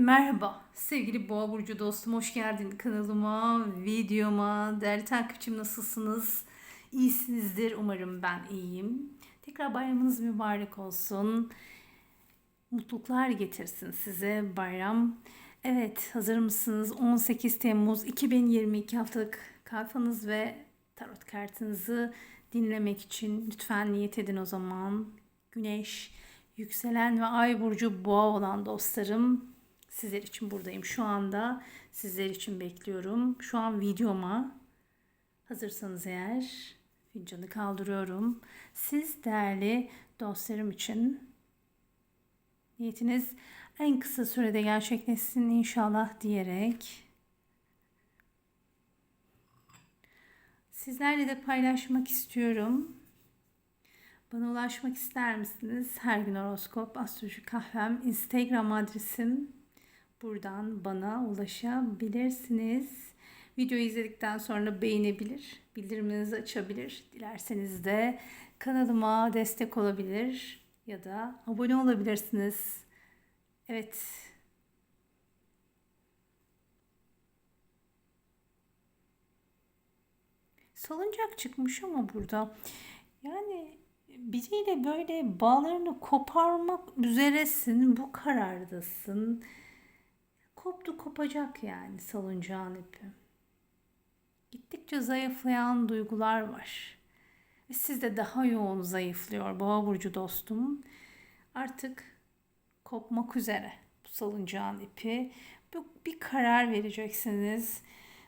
Merhaba sevgili Boğa Burcu dostum hoş geldin kanalıma, videoma. Değerli takipçim nasılsınız? İyisinizdir umarım ben iyiyim. Tekrar bayramınız mübarek olsun. Mutluluklar getirsin size bayram. Evet hazır mısınız? 18 Temmuz 2022 haftalık kafanız ve tarot kartınızı dinlemek için lütfen niyet edin o zaman. Güneş, yükselen ve ay burcu boğa olan dostlarım Sizler için buradayım şu anda. Sizler için bekliyorum. Şu an videoma hazırsanız eğer fincanı kaldırıyorum. Siz değerli dostlarım için niyetiniz en kısa sürede gerçekleşsin inşallah diyerek sizlerle de paylaşmak istiyorum. Bana ulaşmak ister misiniz? Her gün horoskop, astroloji kahvem, Instagram adresim Buradan bana ulaşabilirsiniz. Videoyu izledikten sonra beğenebilir, bildirimlerinizi açabilir. Dilerseniz de kanalıma destek olabilir ya da abone olabilirsiniz. Evet. Salıncak çıkmış ama burada. Yani biriyle böyle bağlarını koparmak üzeresin, bu karardasın koptu kopacak yani salıncağın ipi. Gittikçe zayıflayan duygular var. Ve sizde daha yoğun zayıflıyor boğa burcu dostum. Artık kopmak üzere bu salıncağın ipi. Bir karar vereceksiniz.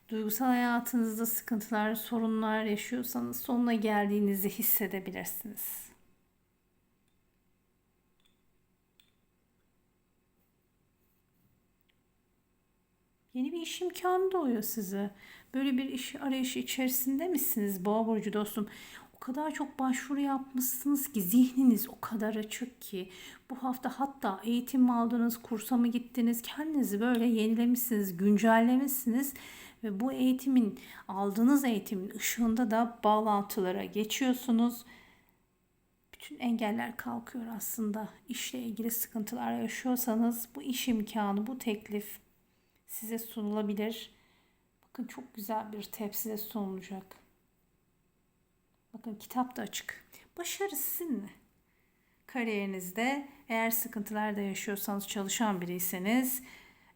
Duygusal hayatınızda sıkıntılar, sorunlar yaşıyorsanız sonuna geldiğinizi hissedebilirsiniz. Yeni bir iş imkanı doğuyor size. Böyle bir iş arayışı içerisinde misiniz Boğa burcu dostum? O kadar çok başvuru yapmışsınız ki zihniniz o kadar açık ki bu hafta hatta eğitim aldınız, kursa mı gittiniz, kendinizi böyle yenilemişsiniz, güncellemişsiniz ve bu eğitimin aldığınız eğitimin ışığında da bağlantılara geçiyorsunuz. Bütün engeller kalkıyor aslında. İşle ilgili sıkıntılar yaşıyorsanız bu iş imkanı, bu teklif size sunulabilir. Bakın çok güzel bir tepside sunulacak. Bakın kitap da açık. Başarı sizinle. Kariyerinizde eğer sıkıntılar da yaşıyorsanız çalışan biriyseniz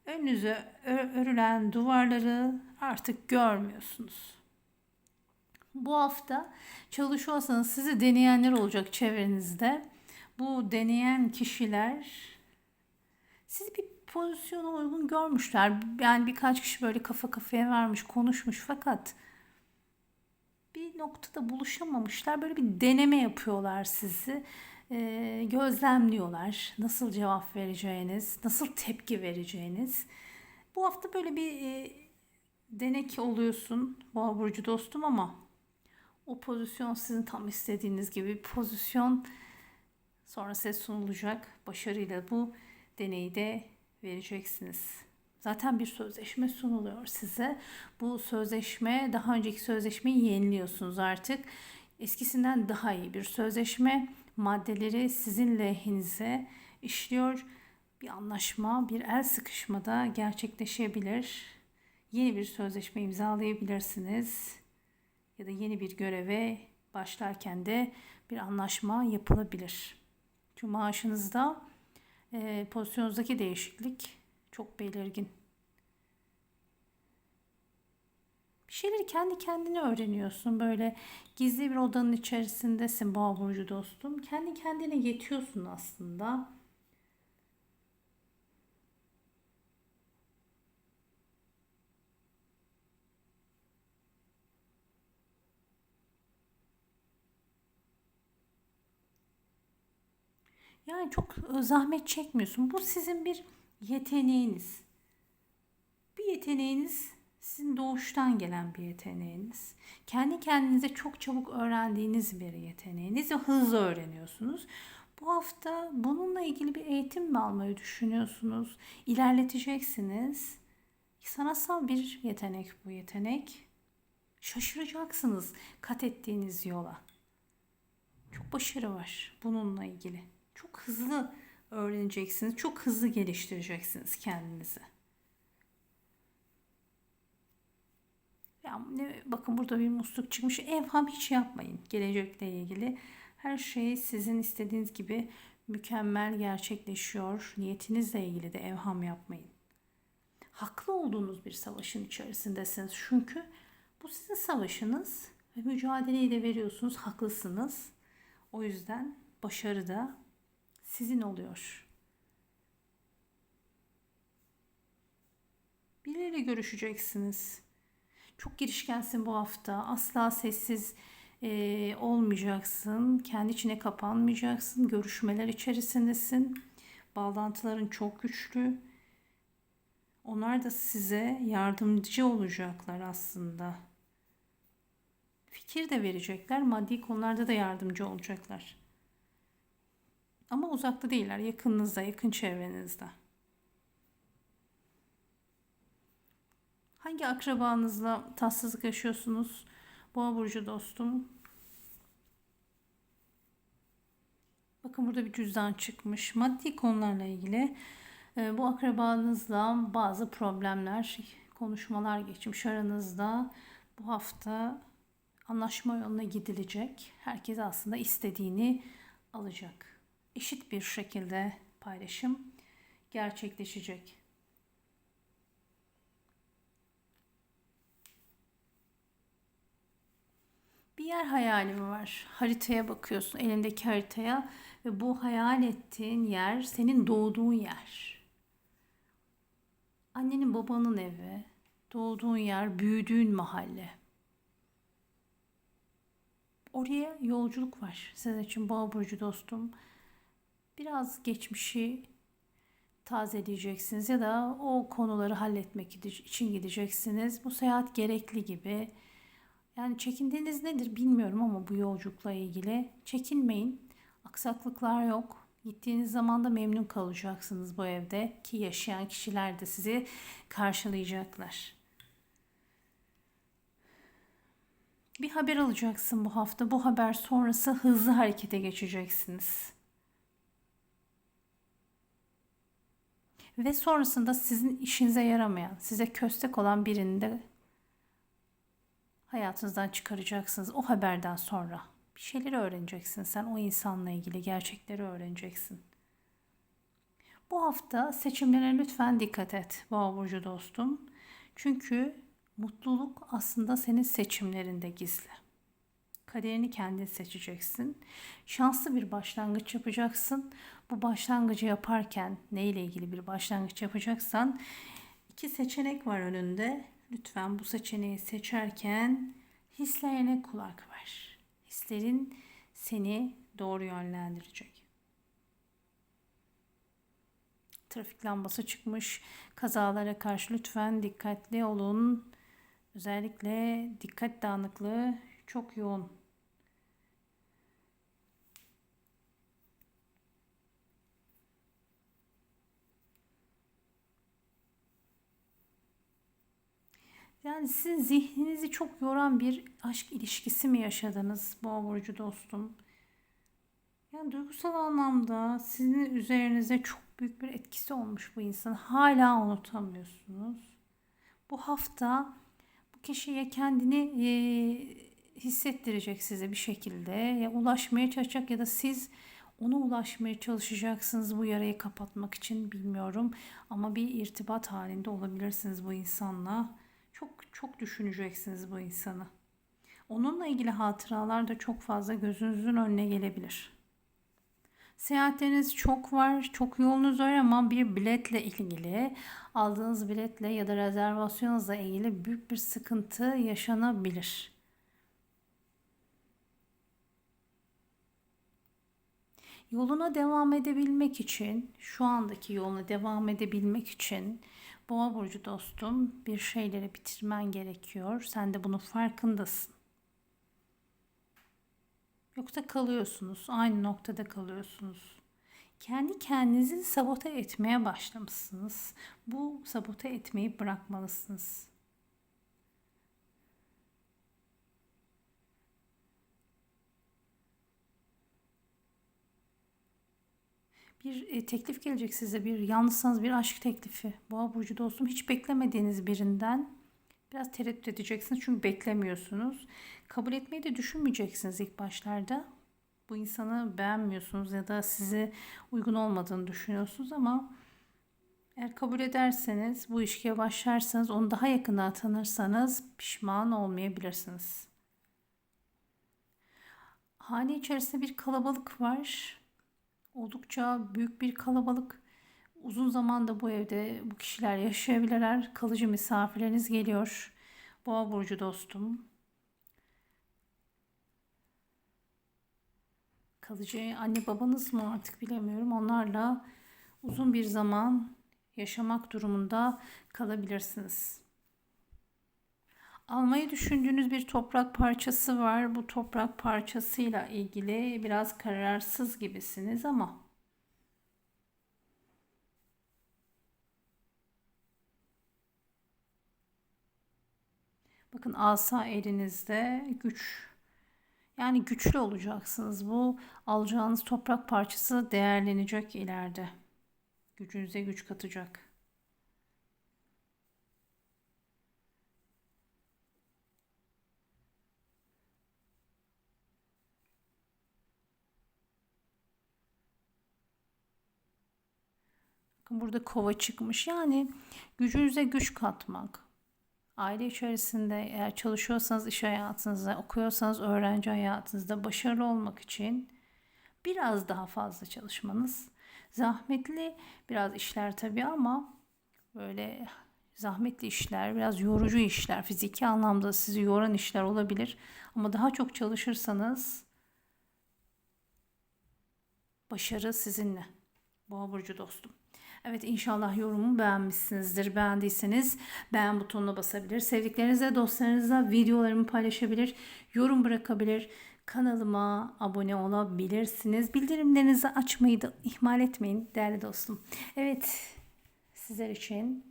önünüze örülen duvarları artık görmüyorsunuz. Bu hafta çalışıyorsanız sizi deneyenler olacak çevrenizde. Bu deneyen kişiler sizi bir pozisyona uygun görmüşler. Yani birkaç kişi böyle kafa kafaya vermiş, konuşmuş fakat bir noktada buluşamamışlar. Böyle bir deneme yapıyorlar sizi. E, gözlemliyorlar. Nasıl cevap vereceğiniz, nasıl tepki vereceğiniz. Bu hafta böyle bir e, denek oluyorsun Boğa Burcu dostum ama o pozisyon sizin tam istediğiniz gibi pozisyon sonra size sunulacak. Başarıyla bu deneyi de vereceksiniz. Zaten bir sözleşme sunuluyor size. Bu sözleşme daha önceki sözleşmeyi yeniliyorsunuz artık. Eskisinden daha iyi bir sözleşme maddeleri sizin lehinize işliyor. Bir anlaşma, bir el sıkışmada gerçekleşebilir. Yeni bir sözleşme imzalayabilirsiniz. Ya da yeni bir göreve başlarken de bir anlaşma yapılabilir. Çünkü maaşınızda e, pozisyonunuzdaki değişiklik çok belirgin. Bir şeyleri kendi kendine öğreniyorsun. Böyle gizli bir odanın içerisindesin boğa burcu dostum. Kendi kendine yetiyorsun aslında. Yani çok e, zahmet çekmiyorsun. Bu sizin bir yeteneğiniz. Bir yeteneğiniz sizin doğuştan gelen bir yeteneğiniz. Kendi kendinize çok çabuk öğrendiğiniz bir yeteneğiniz ve hızlı öğreniyorsunuz. Bu hafta bununla ilgili bir eğitim mi almayı düşünüyorsunuz? İlerleteceksiniz. Sanatsal bir yetenek bu yetenek. Şaşıracaksınız kat ettiğiniz yola. Çok başarı var bununla ilgili çok hızlı öğreneceksiniz. Çok hızlı geliştireceksiniz kendinizi. Ya ne, bakın burada bir musluk çıkmış. Evham hiç yapmayın gelecekle ilgili. Her şey sizin istediğiniz gibi mükemmel gerçekleşiyor. Niyetinizle ilgili de evham yapmayın. Haklı olduğunuz bir savaşın içerisindesiniz. Çünkü bu sizin savaşınız ve mücadeleyi de veriyorsunuz. Haklısınız. O yüzden başarı da sizin oluyor. Birileriyle görüşeceksiniz. Çok girişkensin bu hafta. Asla sessiz e, olmayacaksın. Kendi içine kapanmayacaksın. Görüşmeler içerisindesin. Bağlantıların çok güçlü. Onlar da size yardımcı olacaklar aslında. Fikir de verecekler. Maddi konularda da yardımcı olacaklar. Ama uzakta değiller. Yakınınızda, yakın çevrenizde. Hangi akrabanızla tatsızlık yaşıyorsunuz? Boğa burcu dostum. Bakın burada bir cüzdan çıkmış. Maddi konularla ilgili e, bu akrabanızla bazı problemler, konuşmalar geçmiş aranızda. Bu hafta anlaşma yoluna gidilecek. Herkes aslında istediğini alacak. Eşit bir şekilde paylaşım gerçekleşecek. Bir yer hayali var. Haritaya bakıyorsun, elindeki haritaya ve bu hayal ettiğin yer senin doğduğun yer. Annenin babanın evi, doğduğun yer, büyüdüğün mahalle. Oraya yolculuk var. Sizin için boğa burcu dostum. Biraz geçmişi tazeleyeceksiniz ya da o konuları halletmek için gideceksiniz. Bu seyahat gerekli gibi. Yani çekindiğiniz nedir bilmiyorum ama bu yolculukla ilgili çekinmeyin. Aksaklıklar yok. Gittiğiniz zaman da memnun kalacaksınız bu evde ki yaşayan kişiler de sizi karşılayacaklar. Bir haber alacaksın bu hafta. Bu haber sonrası hızlı harekete geçeceksiniz. Ve sonrasında sizin işinize yaramayan, size köstek olan birini de hayatınızdan çıkaracaksınız o haberden sonra. Bir şeyleri öğreneceksin sen o insanla ilgili gerçekleri öğreneceksin. Bu hafta seçimlere lütfen dikkat et Boğa burcu dostum. Çünkü mutluluk aslında senin seçimlerinde gizli. Kaderini kendin seçeceksin. Şanslı bir başlangıç yapacaksın. Bu başlangıcı yaparken neyle ilgili bir başlangıç yapacaksan iki seçenek var önünde. Lütfen bu seçeneği seçerken hislerine kulak ver. Hislerin seni doğru yönlendirecek. Trafik lambası çıkmış. Kazalara karşı lütfen dikkatli olun. Özellikle dikkat dağınıklığı çok yoğun. Yani sizin zihninizi çok yoran bir aşk ilişkisi mi yaşadınız Boğa burcu dostum? Yani duygusal anlamda sizin üzerinize çok büyük bir etkisi olmuş bu insan. Hala unutamıyorsunuz. Bu hafta bu kişiye kendini e, hissettirecek size bir şekilde. Ya ulaşmaya çalışacak ya da siz ona ulaşmaya çalışacaksınız bu yarayı kapatmak için bilmiyorum. Ama bir irtibat halinde olabilirsiniz bu insanla. Çok çok düşüneceksiniz bu insanı. Onunla ilgili hatıralar da çok fazla gözünüzün önüne gelebilir. Seyahatleriniz çok var, çok yolunuz var ama bir biletle ilgili, aldığınız biletle ya da rezervasyonunuzla ilgili büyük bir sıkıntı yaşanabilir. Yoluna devam edebilmek için, şu andaki yoluna devam edebilmek için Boğa burcu dostum bir şeyleri bitirmen gerekiyor. Sen de bunun farkındasın. Yoksa kalıyorsunuz. Aynı noktada kalıyorsunuz. Kendi kendinizi sabote etmeye başlamışsınız. Bu sabote etmeyi bırakmalısınız. Bir e, teklif gelecek size. Bir yalnızsanız bir aşk teklifi. Boğa burcu dostum hiç beklemediğiniz birinden biraz tereddüt edeceksiniz çünkü beklemiyorsunuz. Kabul etmeyi de düşünmeyeceksiniz ilk başlarda. Bu insanı beğenmiyorsunuz ya da size uygun olmadığını düşünüyorsunuz ama eğer kabul ederseniz, bu ilişkiye başlarsanız, onu daha yakından tanırsanız pişman olmayabilirsiniz. Hane içerisinde bir kalabalık var. Oldukça büyük bir kalabalık. Uzun zamanda bu evde bu kişiler yaşayabilirler. Kalıcı misafirleriniz geliyor. Boğa burcu dostum. Kalıcı anne babanız mı artık bilemiyorum. Onlarla uzun bir zaman yaşamak durumunda kalabilirsiniz. Almayı düşündüğünüz bir toprak parçası var. Bu toprak parçasıyla ilgili biraz kararsız gibisiniz ama Bakın asa elinizde güç. Yani güçlü olacaksınız. Bu alacağınız toprak parçası değerlenecek ileride. Gücünüze güç katacak. Bakın burada kova çıkmış. Yani gücünüze güç katmak. Aile içerisinde eğer çalışıyorsanız iş hayatınızda, okuyorsanız öğrenci hayatınızda başarılı olmak için biraz daha fazla çalışmanız. Zahmetli biraz işler tabii ama böyle zahmetli işler, biraz yorucu işler, fiziki anlamda sizi yoran işler olabilir. Ama daha çok çalışırsanız başarı sizinle. Boğa burcu dostum. Evet inşallah yorumumu beğenmişsinizdir. Beğendiyseniz beğen butonuna basabilir. Sevdiklerinizle, dostlarınızla videolarımı paylaşabilir. Yorum bırakabilir. Kanalıma abone olabilirsiniz. Bildirimlerinizi açmayı da ihmal etmeyin değerli dostum. Evet sizler için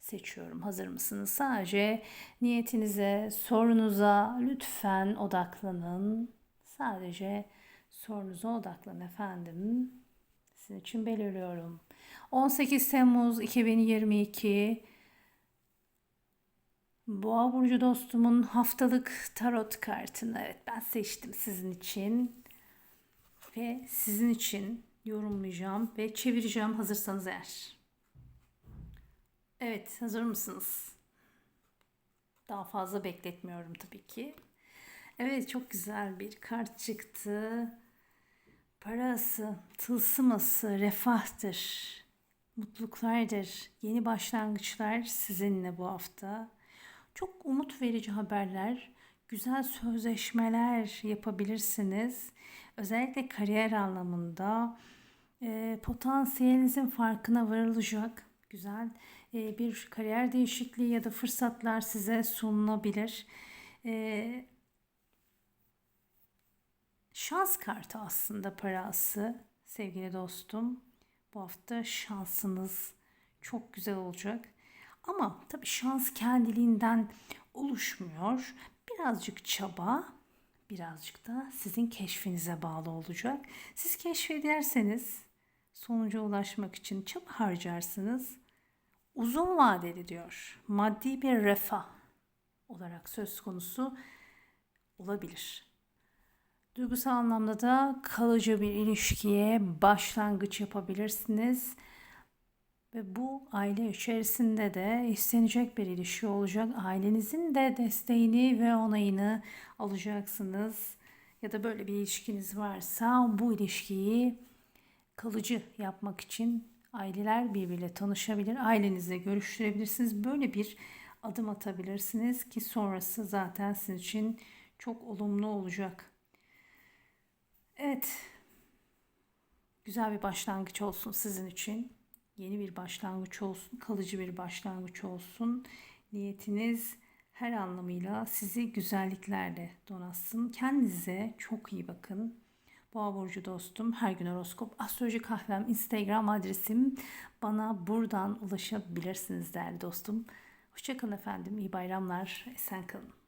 seçiyorum. Hazır mısınız? Sadece niyetinize, sorunuza lütfen odaklanın. Sadece sorunuza odaklanın efendim. Sizin için belirliyorum. 18 Temmuz 2022 Boğa burcu dostumun haftalık tarot kartını evet ben seçtim sizin için ve sizin için yorumlayacağım ve çevireceğim hazırsanız eğer. Evet, hazır mısınız? Daha fazla bekletmiyorum tabii ki. Evet, çok güzel bir kart çıktı. Parası, tılsıması, refahtır, mutluluklardır, yeni başlangıçlar sizinle bu hafta. Çok umut verici haberler, güzel sözleşmeler yapabilirsiniz. Özellikle kariyer anlamında e, potansiyelinizin farkına varılacak güzel e, bir kariyer değişikliği ya da fırsatlar size sunulabilir. E, şans kartı aslında parası sevgili dostum. Bu hafta şansınız çok güzel olacak. Ama tabii şans kendiliğinden oluşmuyor. Birazcık çaba, birazcık da sizin keşfinize bağlı olacak. Siz keşfederseniz sonuca ulaşmak için çaba harcarsınız. Uzun vadeli diyor. Maddi bir refah olarak söz konusu olabilir. Duygusal anlamda da kalıcı bir ilişkiye başlangıç yapabilirsiniz. Ve bu aile içerisinde de istenecek bir ilişki olacak. Ailenizin de desteğini ve onayını alacaksınız. Ya da böyle bir ilişkiniz varsa bu ilişkiyi kalıcı yapmak için aileler birbiriyle tanışabilir. Ailenizle görüştürebilirsiniz. Böyle bir adım atabilirsiniz ki sonrası zaten sizin için çok olumlu olacak. Evet. Güzel bir başlangıç olsun sizin için. Yeni bir başlangıç olsun, kalıcı bir başlangıç olsun. Niyetiniz her anlamıyla sizi güzelliklerle donatsın. Kendinize çok iyi bakın. Boğa burcu dostum, her gün horoskop, astroloji kahvem, Instagram adresim. Bana buradan ulaşabilirsiniz değerli dostum. Hoşçakalın efendim, iyi bayramlar, esen kalın.